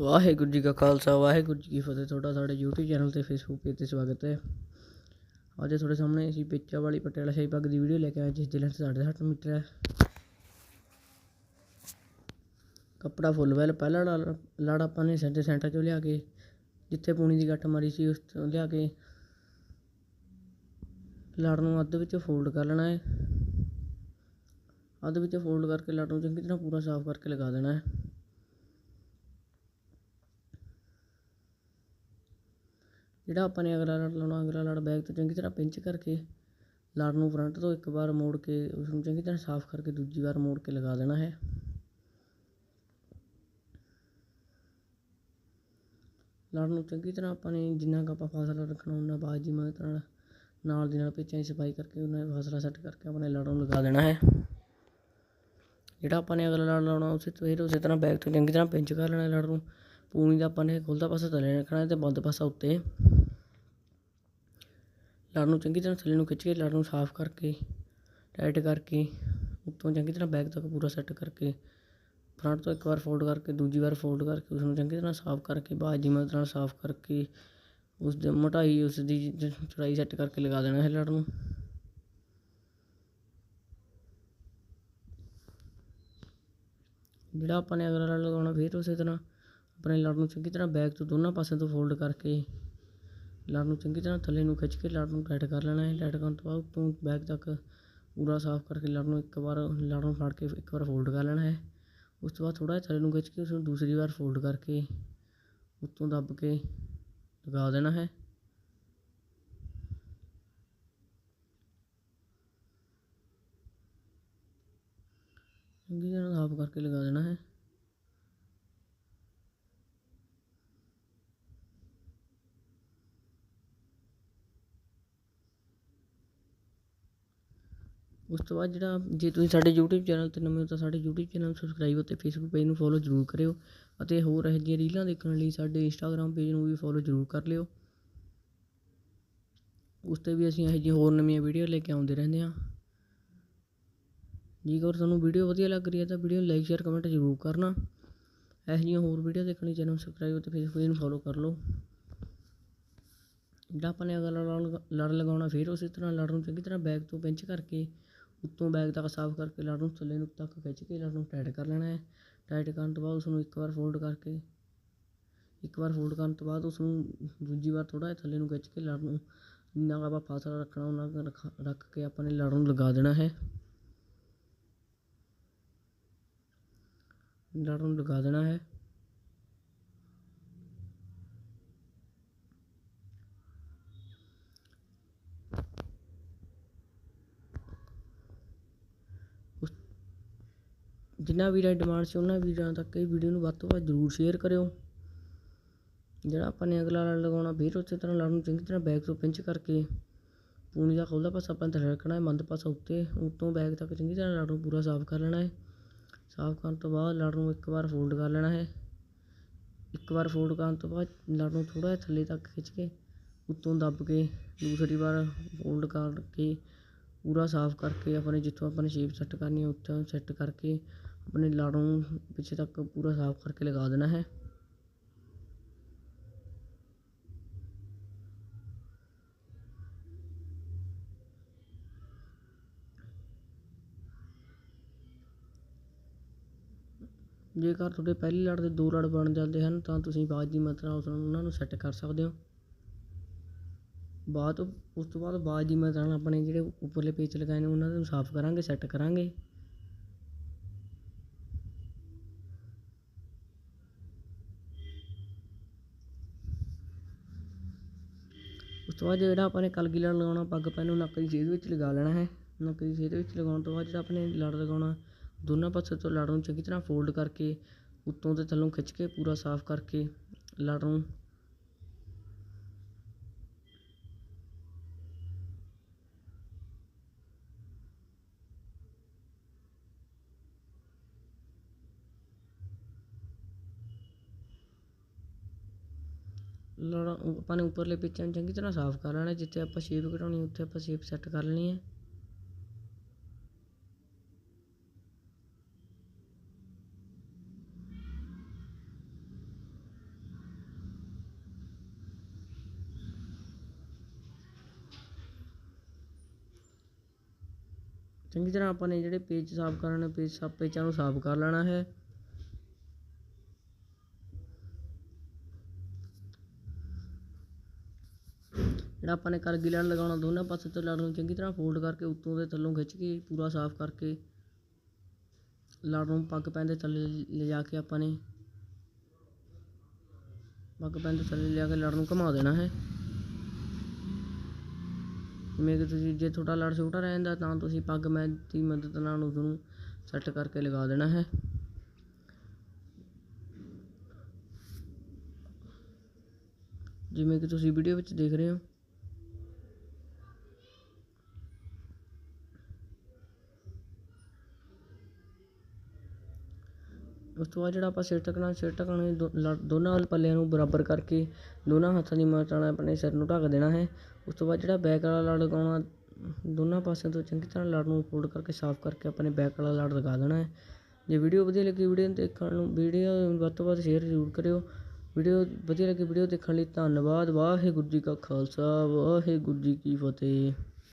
ਵਾਹਿਗੁਰੂ ਜੀ ਕਾ ਖਾਲਸਾ, ਵਾਹਿਗੁਰੂ ਜੀ ਕੀ ਫਤਿਹ। ਤੁਹਾਡਾ ਸਾਡੇ YouTube ਚੈਨਲ ਤੇ Facebook ਪੇਜ ਤੇ ਸਵਾਗਤ ਹੈ। ਅੱਜ ਤੁਹਾਡੇ ਸਾਹਮਣੇ ਅਸੀਂ ਪੇਚਾ ਵਾਲੀ ਪਟਿਆਲਾ ਸ਼ਾਹੀ ਪੱਗ ਦੀ ਵੀਡੀਓ ਲੈ ਕੇ ਆਏ, ਜਿਸ ਦੀ ਲੈਂਥ ਸਾਢੇ ਸੱਤ ਮੀਟਰ ਹੈ। ਕੱਪੜਾ ਫੁੱਲ ਵੈਲ ਪਹਿਲਾ ਲੜ ਲੜ ਆਪਾਂ ਨੇ ਸੈਂਟਰ ਸੈਂਟਰ ਚੋਂ ਲਿਆ ਕੇ, ਜਿੱਥੇ ਪੂਣੀ ਦੀ ਗੱਠ ਮਾਰੀ ਸੀ, ਉਸ ਤੋਂ ਲਿਆ ਕੇ ਲੜ ਨੂੰ ਅੱਧ ਵਿੱਚ ਫੋਲਡ ਕਰ ਲੈਣਾ ਹੈ। ਅੱਧ ਵਿੱਚ ਫੋਲਡ ਕਰਕੇ ਲੜ ਨੂੰ ਚੰਗੀ ਤਰ੍ਹਾਂ ਪੂਰਾ ਸਾਫ਼ ਕਰਕੇ ਲਗਾ ਦੇਣਾ ਹੈ। ਜਿਹੜਾ ਆਪਾਂ ਨੇ ਅਗਲਾ ਲੜ ਲਾਉਣਾ, ਅਗਲਾ ਲੜ ਬੈਕ ਤੋਂ ਚੰਗੀ ਤਰ੍ਹਾਂ ਪਿੰਚ ਕਰਕੇ ਲੜ ਨੂੰ ਫਰੰਟ ਤੋਂ ਇੱਕ ਵਾਰ ਮੋੜ ਕੇ ਉਸਨੂੰ ਚੰਗੀ ਤਰ੍ਹਾਂ ਸਾਫ਼ ਕਰਕੇ ਦੂਜੀ ਵਾਰ ਮੋੜ ਕੇ ਲਗਾ ਦੇਣਾ ਹੈ। ਲੜ ਨੂੰ ਚੰਗੀ ਤਰ੍ਹਾਂ ਆਪਾਂ ਨੇ ਜਿੰਨਾ ਕੁ ਆਪਾਂ ਫਾਸਲਾ ਰੱਖਣਾ ਉਹਨਾਂ ਦੀ ਮਦਦ ਨਾਲ ਨਾਲ ਦੀ ਨਾਲ ਪਿੱਛੇ ਸਫ਼ਾਈ ਕਰਕੇ ਉਹਨਾਂ ਫਾਸਲਾ ਸੈੱਟ ਕਰਕੇ ਆਪਣੇ ਲੜ ਨੂੰ ਲਗਾ ਦੇਣਾ ਹੈ। ਜਿਹੜਾ ਆਪਾਂ ਨੇ ਅਗਲਾ ਲੜ ਲਾਉਣਾ, ਉਸੇ ਤੋਂ ਫਿਰ ਉਸੇ ਤਰ੍ਹਾਂ ਬੈਕ ਤੋਂ ਚੰਗੀ ਤਰ੍ਹਾਂ ਪਿੰਚ ਕਰ ਲੈਣਾ ਲੜ ਨੂੰ। ਪੂਣੀ ਦਾ ਆਪਾਂ ਨੇ ਖੁੱਲ੍ਹਦਾ ਪਾਸਾ ਥੱਲੇ ਰੱਖਣਾ ਤੇ ਬੰਦ ਪਾਸਾ ਉੱਤੇ। ਲੜ ਨੂੰ ਚੰਗੀ ਤਰ੍ਹਾਂ ਥੱਲੇ ਨੂੰ ਖਿੱਚ ਕੇ, ਲੜ ਨੂੰ ਸਾਫ਼ ਕਰਕੇ, ਟਾਈਟ ਕਰਕੇ, ਉੱਤੋਂ ਚੰਗੀ ਤਰ੍ਹਾਂ ਬੈਕ ਤੱਕ ਪੂਰਾ ਸੈੱਟ ਕਰਕੇ, ਫਰੰਟ ਤੋਂ ਇੱਕ ਵਾਰ ਫੋਲਡ ਕਰਕੇ, ਦੂਜੀ ਵਾਰ ਫੋਲਡ ਕਰਕੇ, ਉਸਨੂੰ ਚੰਗੀ ਤਰ੍ਹਾਂ ਸਾਫ਼ ਕਰਕੇ, ਬਾਜੀ ਮਦਦ ਨਾਲ ਸਾਫ਼ ਕਰਕੇ ਉਸ ਦੀ ਮੋਟਾਈ ਉਸ ਦੀ ਚੌੜਾਈ ਸੈੱਟ ਕਰਕੇ ਲਗਾ ਦੇਣਾ ਹੈ ਲੜ ਨੂੰ। ਜਿਹੜਾ ਆਪਾਂ ਨੇ ਅਗਲਾ ਲੜ ਲਗਾਉਣਾ, ਫਿਰ ਉਸੇ ਤਰ੍ਹਾਂ ਆਪਣੇ ਲੜ ਨੂੰ ਚੰਗੀ ਤਰ੍ਹਾਂ ਬੈਕ ਤੋਂ ਦੋਨਾਂ ਪਾਸਿਆਂ ਤੋਂ ਫੋਲਡ ਕਰਕੇ ਲੜ ਨੂੰ ਚੰਗੀ ਤਰ੍ਹਾਂ ਥੱਲੇ ਨੂੰ ਖਿੱਚ ਕੇ ਲੜ ਨੂੰ ਟਾਈਟ ਕਰ ਲੈਣਾ ਹੈ। ਟਾਈਟ ਕਰਨ ਤੋਂ ਬਾਅਦ ਉੱਤੋਂ ਬੈਕ ਤੱਕ ਪੂਰਾ ਸਾਫ਼ ਕਰਕੇ ਲੜ ਨੂੰ ਇੱਕ ਵਾਰ ਲੜ ਨੂੰ ਫੜ ਕੇ ਇੱਕ ਵਾਰ ਫੋਲਡ ਕਰ ਲੈਣਾ ਹੈ। ਉਸ ਤੋਂ ਬਾਅਦ ਥੋੜ੍ਹਾ ਜਿਹਾ ਥੱਲੇ ਨੂੰ ਖਿੱਚ ਕੇ ਉਸਨੂੰ ਦੂਸਰੀ ਵਾਰ ਫੋਲਡ ਕਰਕੇ ਉੱਤੋਂ ਦੱਬ ਕੇ ਲਗਾ ਦੇਣਾ ਹੈ। ਚੰਗੀ ਤਰ੍ਹਾਂ ਸਾਫ਼ ਕਰਕੇ ਲਗਾ ਦੇਣਾ ਹੈ। ਉਸ ਤੋਂ ਬਾਅਦ ਜਿਹੜਾ ਜੇ ਤੁਸੀਂ ਸਾਡੇ YouTube ਚੈਨਲ ਤੇ ਨਵੇਂ ਹੋ ਤਾਂ ਸਾਡੇ YouTube ਚੈਨਲ ਨੂੰ ਸਬਸਕ੍ਰਾਈਬ ਅਤੇ Facebook ਪੇਜ ਨੂੰ ਫੋਲੋ ਜ਼ਰੂਰ ਕਰਿਓ ਅਤੇ ਹੋਰ ਇਹੋ ਜਿਹੀਆਂ ਰੀਲਾਂ ਦੇਖਣ ਲਈ ਸਾਡੇ Instagram ਪੇਜ ਨੂੰ ਵੀ ਫੋਲੋ ਜ਼ਰੂਰ ਕਰ ਲਿਓ। ਉਸ 'ਤੇ ਵੀ ਅਸੀਂ ਇਹੋ ਜਿਹੀਆਂ ਹੋਰ ਨਵੀਆਂ ਵੀਡੀਓ ਲੈ ਕੇ ਆਉਂਦੇ ਰਹਿੰਦੇ ਹਾਂ। ਜੇਕਰ ਤੁਹਾਨੂੰ ਵੀਡੀਓ ਵਧੀਆ ਲੱਗ ਰਹੀ ਹੈ ਤਾਂ ਵੀਡੀਓ ਨੂੰ ਲਾਈਕ ਸ਼ੇਅਰ ਕਮੈਂਟ ਜ਼ਰੂਰ ਕਰਨਾ। ਇਹੋ ਜਿਹੀਆਂ ਹੋਰ ਵੀਡੀਓ ਦੇਖਣ ਲਈ ਚੈਨਲ ਨੂੰ ਸਬਸਕ੍ਰਾਈਬ ਅਤੇ ਫੇਸਬੁੱਕ ਪੇਜ ਨੂੰ ਫੋਲੋ ਕਰ ਲਓ। ਜਿਹੜਾ ਆਪਾਂ ਨੇ ਅਗਲਾ ਲੜ ਲੜ ਲਗਾਉਣਾ ਫਿਰ ਉਸੇ ਤਰ੍ਹਾਂ ਲੜ ਨੂੰ ਚੰਗੀ ਤਰ੍ਹਾਂ ਬੈਕ ਤੋਂ ਪਿੰਚ ਕਰਕੇ ਉੱਤੋਂ ਬੈਗ ਤੱਕ ਸਾਫ਼ ਕਰਕੇ ਲੜ ਨੂੰ, ਥੱਲੇ ਨੂੰ ਤੱਕ ਖਿੱਚ ਕੇ ਲੜ ਨੂੰ ਟਾਈਟ ਕਰ ਲੈਣਾ ਹੈ। ਟਾਈਟ ਕਰਨ ਤੋਂ ਬਾਅਦ ਉਸ ਨੂੰ ਇੱਕ ਵਾਰ ਫੋਲਡ ਕਰਕੇ, ਇੱਕ ਵਾਰ ਫੋਲਡ ਕਰਨ ਤੋਂ ਬਾਅਦ ਉਸ ਨੂੰ ਦੂਜੀ ਵਾਰ ਥੋੜ੍ਹਾ ਜਿਹਾ ਥੱਲੇ ਨੂੰ ਖਿੱਚ ਕੇ ਲੜ ਨੂੰ, ਜਿੰਨਾ ਕੁ ਆਪਾਂ ਫਾਸਲਾ ਰੱਖਣਾ ਉਹਨਾਂ ਕੁ ਰੱਖ ਰੱਖ ਕੇ ਆਪਾਂ ਨੇ ਲੜ ਨੂੰ ਲਗਾ ਦੇਣਾ ਹੈ। ਲੜ ਨੂੰ ਲਗਾ ਦੇਣਾ ਹੈ। ਜਿਨ੍ਹਾਂ ਵੀਰਾਂ ਦੀ ਡਿਮਾਂਡ ਸੀ, ਉਹਨਾਂ ਵੀਰਾਂ ਤੱਕ ਇਹ ਵੀਡੀਓ ਨੂੰ ਵੱਧ ਤੋਂ ਵੱਧ ਜ਼ਰੂਰ ਸ਼ੇਅਰ ਕਰਿਓ। ਜਿਹੜਾ ਆਪਾਂ ਨੇ ਅਗਲਾ ਲੜ ਲਗਾਉਣਾ, ਫਿਰ ਉਸੇ ਤਰ੍ਹਾਂ ਲੜ ਨੂੰ ਚੰਗੀ ਤਰ੍ਹਾਂ ਬੈਕ ਤੋਂ ਪਿੰਚ ਕਰਕੇ ਪੂਣੀ ਦਾ ਖੁੱਲ੍ਹਦਾ ਪਾਸਾ ਆਪਾਂ ਨੇ ਥੱਲੇ ਰੱਖਣਾ ਹੈ, ਮੰਦ ਪਾਸਾ ਉੱਤੇ। ਉੱਤੋਂ ਬੈਕ ਤੱਕ ਚੰਗੀ ਤਰ੍ਹਾਂ ਲੜ ਨੂੰ ਪੂਰਾ ਸਾਫ਼ ਕਰ ਲੈਣਾ ਹੈ। ਸਾਫ਼ ਕਰਨ ਤੋਂ ਬਾਅਦ ਲੜ ਨੂੰ ਇੱਕ ਵਾਰ ਫੋਲਡ ਕਰ ਲੈਣਾ ਹੈ। ਇੱਕ ਵਾਰ ਫੋਲਡ ਕਰਨ ਤੋਂ ਬਾਅਦ ਲੜ ਨੂੰ ਥੋੜ੍ਹਾ ਜਿਹਾ ਥੱਲੇ ਤੱਕ ਖਿੱਚ ਕੇ ਉੱਤੋਂ ਦੱਬ ਕੇ ਦੂਸਰੀ ਵਾਰ ਫੋਲਡ ਕਰਕੇ ਪੂਰਾ ਸਾਫ਼ ਕਰਕੇ ਆਪਣੇ ਜਿੱਥੋਂ ਆਪਾਂ ਨੇ ਸ਼ੇਪ ਸੈੱਟ ਕਰਨੀ ਹੈ, ਉੱਥੋਂ ਸੈੱਟ ਕਰਕੇ ਆਪਣੇ ਲੜ ਨੂੰ ਪਿੱਛੇ ਤੱਕ ਪੂਰਾ ਸਾਫ਼ ਕਰਕੇ ਲਗਾ ਦੇਣਾ ਹੈ ਜੇਕਰ ਤੁਹਾਡੇ ਪਹਿਲੀ ਲੜ ਦੇ ਦੋ ਲੜ ਬਣ ਜਾਂਦੇ ਹਨ, ਤਾਂ ਤੁਸੀਂ ਬਾਜ਼ ਦੀ ਮਾਤਰਾ ਉਸ ਨੂੰ ਉਹਨਾਂ ਨੂੰ ਸੈੱਟ ਕਰ ਸਕਦੇ ਹੋ। ਬਾਅਦ ਉਸ ਤੋਂ ਬਾਅਦ ਬਾਜ਼ ਦੀ ਮਾਤਰਾ ਨਾਲ ਆਪਣੇ ਜਿਹੜੇ ਉੱਪਰਲੇ ਪੇਚ ਲਗਾਏ ਨੇ, ਉਹਨਾਂ ਨੂੰ ਸਾਫ਼ ਕਰਾਂਗੇ ਸੈੱਟ ਕਰਾਂਗੇ। ਤੋਂ ਬਾਅਦ ਜਿਹੜਾ ਆਪਾਂ ਨੇ ਕਲਗੀ ਲੜ ਲਗਾਉਣਾ, ਪੱਗ ਪੈਨ ਨੂੰ ਨੱਕ ਦੀ ਜੇਬ ਵਿੱਚ ਲਗਾ ਲੈਣਾ ਹੈ। ਨੱਕ ਦੀ ਜੇਬ ਵਿੱਚ ਲਗਾਉਣ ਤੋਂ ਬਾਅਦ ਜਿਹੜਾ ਆਪਣੇ ਲੜ ਲਗਾਉਣਾ, ਦੋਨਾਂ ਪਾਸੇ ਤੋਂ ਲੜ ਨੂੰ ਚੰਗੀ ਤਰ੍ਹਾਂ ਫੋਲਡ ਕਰਕੇ ਉੱਤੋਂ ਅਤੇ ਥੱਲੋਂ ਖਿੱਚ ਕੇ ਪੂਰਾ ਸਾਫ਼ ਕਰਕੇ ਲੜ ਨੂੰ ਲੜਾ ਆਪਾਂ ਨੇ ਉੱਪਰਲੇ ਪਿੱਛੇ ਨੂੰ ਚੰਗੀ ਤਰ੍ਹਾਂ ਸਾਫ਼ ਕਰ ਲੈਣਾ, ਜਿੱਥੇ ਆਪਾਂ ਸ਼ੇਪ ਘਟਾਉਣੀ ਉੱਥੇ ਆਪਾਂ ਸ਼ੇਪ ਸੈੱਟ ਕਰ ਲੈਣੀ ਹੈ ਚੰਗੀ ਤਰ੍ਹਾਂ ਆਪਾਂ ਨੇ ਜਿਹੜੇ ਪੇਜ ਸਾਫ਼ ਕਰਨੇ ਪੇਜ ਸਾਫ਼ ਪੇਜਾਂ ਨੂੰ ਸਾਫ਼ ਕਰ ਲੈਣਾ ਹੈ। ਜਿਹੜਾ ਆਪਾਂ ਨੇ ਕਰਗੀ ਲੜ ਲਗਾਉਣਾ, ਦੋਨਾਂ ਪਾਸੇ ਤੋਂ ਲੜ ਨੂੰ ਚੰਗੀ ਤਰ੍ਹਾਂ ਫੋਲਡ ਕਰਕੇ ਉੱਤੋਂ ਦੇ ਥੱਲੋਂ ਖਿੱਚ ਕੇ, ਪੂਰਾ ਸਾਫ਼ ਕਰਕੇ ਲੜ ਨੂੰ ਪੱਗ ਪੈਂਦੇ ਥੱਲੇ ਲਿਜਾ ਕੇ ਆਪਾਂ ਨੇ। ਪੱਗ ਪੈਂਦੇ ਥੱਲੇ ਲਿਆ ਕੇ ਲੜ ਨੂੰ ਘੁਮਾ ਦੇਣਾ ਹੈ। ਜਿਵੇਂ ਕਿ ਤੁਸੀਂ ਜੇ ਤੁਹਾਡਾ ਲੜ ਛੋਟਾ ਰਹਿੰਦਾ ਤਾਂ ਤੁਸੀਂ ਪੱਗ ਮੈਂ ਦੀ ਮਦਦ ਨਾਲ ਉਸ ਨੂੰ ਸੈੱਟ ਕਰਕੇ ਲਗਾ ਦੇਣਾ ਹੈ। ਜਿਵੇਂ ਕਿ ਤੁਸੀਂ ਵੀਡੀਓ ਵਿੱਚ ਦੇਖ ਰਹੇ ਹੋ। ਉਸ ਤੋਂ ਬਾਅਦ ਜਿਹੜਾ ਆਪਾਂ ਸਿਰ ਢੱਕਣਾ, ਸਿਰ ਢੱਕਣੇ ਦੋ- ਲੜ- ਦੋਨਾਂ ਵੱਲ ਪੱਲਿਆਂ ਨੂੰ ਬਰਾਬਰ ਕਰਕੇ ਦੋਨਾਂ ਹੱਥਾਂ ਦੀ ਮਦਦ ਨਾਲ ਆਪਣੇ ਸਿਰ ਨੂੰ ਢੱਕ ਦੇਣਾ ਹੈ। ਉਸ ਤੋਂ ਬਾਅਦ ਜਿਹੜਾ ਬੈਕ ਵਾਲਾ ਲੜ ਲਗਾਉਣਾ, ਦੋਨਾਂ ਪਾਸਿਆਂ ਤੋਂ ਚੰਗੀ ਤਰ੍ਹਾਂ ਲੜ ਨੂੰ ਫੋਲਡ ਕਰਕੇ, ਸਾਫ਼ ਕਰਕੇ ਆਪਣੇ ਬੈਕ ਵਾਲਾ ਲੜ ਲਗਾ ਦੇਣਾ ਹੈ। ਜੇ ਵੀਡੀਓ ਵਧੀਆ ਲੱਗੀ ਵੀਡੀਓ ਨੂੰ ਦੇਖਣ ਨੂੰ ਵੀਡੀਓ ਵੱਧ ਤੋਂ ਵੱਧ ਸ਼ੇਅਰ ਜ਼ਰੂਰ ਕਰਿਓ। ਵੀਡੀਓ ਵਧੀਆ ਲੱਗੀ ਵੀਡੀਓ ਦੇਖਣ ਲਈ ਧੰਨਵਾਦ। ਵਾਹਿਗੁਰੂ ਜੀ ਕਾ ਖਾਲਸਾ, ਵਾਹਿਗੁਰੂ ਜੀ ਕੀ ਫਤਿਹ।